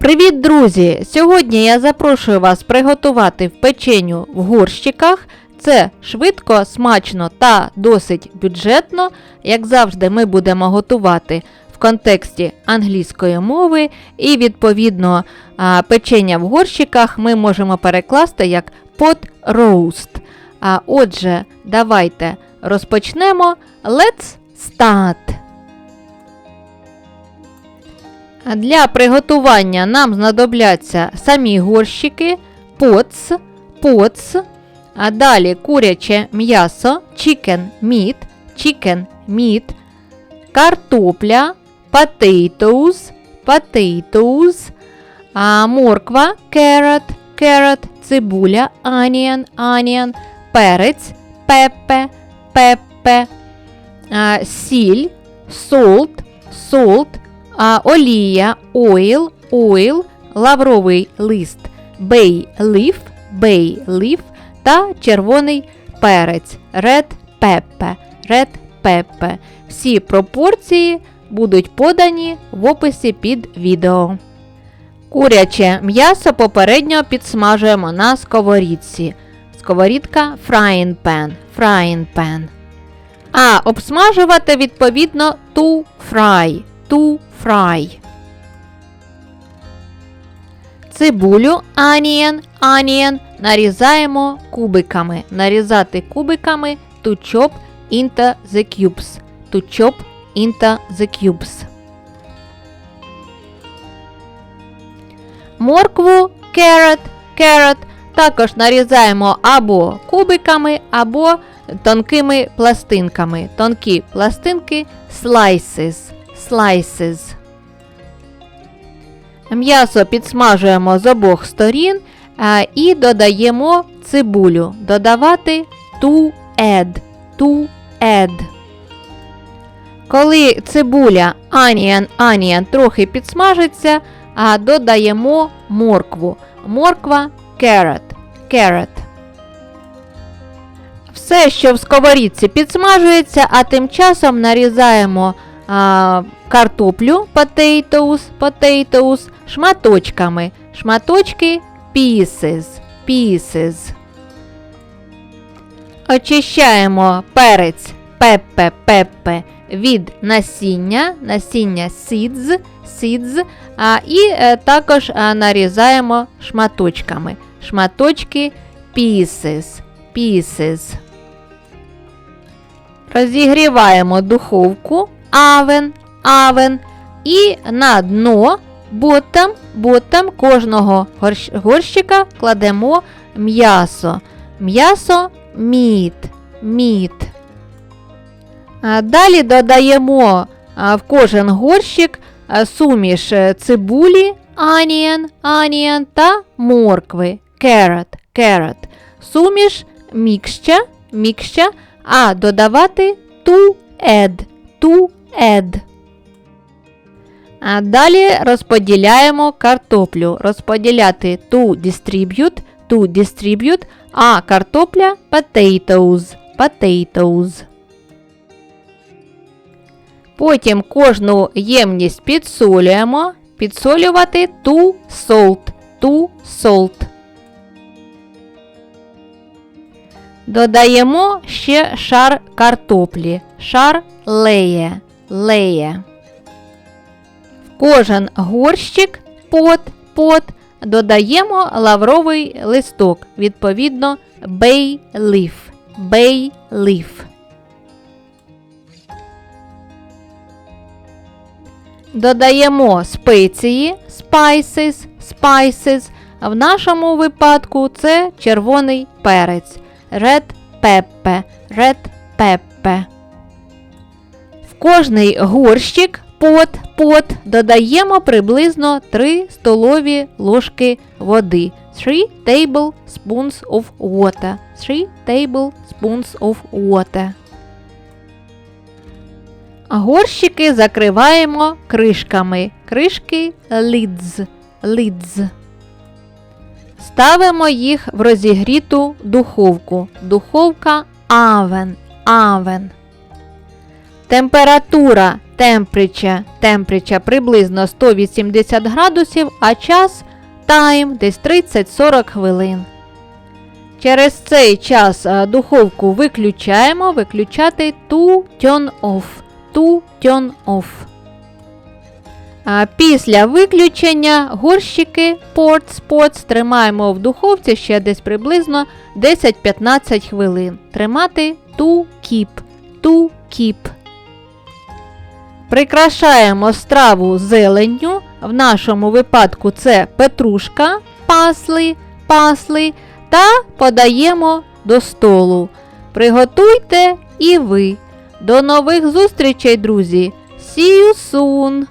Привіт, друзі! Сьогодні я запрошую вас приготувати в печеню в горщиках. Це швидко, смачно та досить бюджетно. Як завжди, ми будемо готувати в контексті англійської мови, і відповідно печення в горщиках ми можемо перекласти як pot roast. А отже, давайте розпочнемо. Let's start! Для приготування нам знадобляться самі горщики, поц, поц, а далі куряче м'ясо, chicken meat, chicken meat, картопля, potatoes, potatoes, а морква, carrot, carrot, цибуля, onion, onion, перець, пепе, пепе, а, сіль, salt, а, олія, oil, oil, лавровий лист, bay leaf, bay leaf та червоний перець, red pepper, red pepper. Всі пропорції будуть подані в описі під відео. Куряче м'ясо попередньо підсмажуємо на сковорідці. Сковорідка frying pan, frying pan. А обсмажувати відповідно to fry, to fry. Цибулю onion, onion нарізаємо кубиками. Нарізати кубиками to chop into the cubes. To chop into the cubes. Моркву carrot, carrot також нарізаємо або кубиками, або тонкими пластинками. Тонкі пластинки slices, slices. М'ясо підсмажуємо з обох сторін і додаємо цибулю. Додавати to add, to add. Коли цибуля onion, onion трохи підсмажиться, а додаємо моркву. Морква carrot, carrot. Все, що в сковорідці підсмажується, а тим часом нарізаємо а, картоплю potatoes, potatoes шматочками. Шматочки pieces, pieces. Очищаємо перець пепе пепе від насіння, насіння seeds, seeds, а, і е, також нарізаємо шматочками. Шматочки pieces, pieces. Розігріваємо духовку oven, oven і на дно ботом, ботом кожного горщика кладемо м'ясо. М'ясо міт, міт. Далі додаємо в кожен горщик суміш е, цибулі, onion, onion та моркви, carrot, carrot. Суміш мікща, мікща, а додавати to add, to add. А далі розподіляємо картоплю. Розподіляти to distribute, to distribute, а картопля potatoes, potatoes. Потім кожну ємність підсолюємо. Підсолювати to salt, to salt. Додаємо ще шар картоплі. Шар леє, леє. В кожен горщик пот, пот додаємо лавровий листок, відповідно bay leaf, bay leaf. Додаємо спеції, spices, spices. В нашому випадку це червоний перець, red pepper, red pepper. Кожний горщик пот, пот додаємо приблизно 3 столові ложки води. 3 tablespoons of water. 3 tablespoons of water. Горщики закриваємо кришками. Кришки lids, lids. Ставимо їх в розігріту духовку. Духовка oven, oven. Температура Temperature. Temperature приблизно 180 градусів, а час time десь 30-40 хвилин. Через цей час е, духовку виключаємо, виключати to turn off. To turn off. А Після виключення горщики Port Spots тримаємо в духовці ще десь приблизно 10-15 хвилин. Тримати to keep. To keep. Прикрашаємо страву зеленню. В нашому випадку це петрушка, пасли, пасли та подаємо до столу. Приготуйте і ви. До нових зустрічей, друзі! See you soon!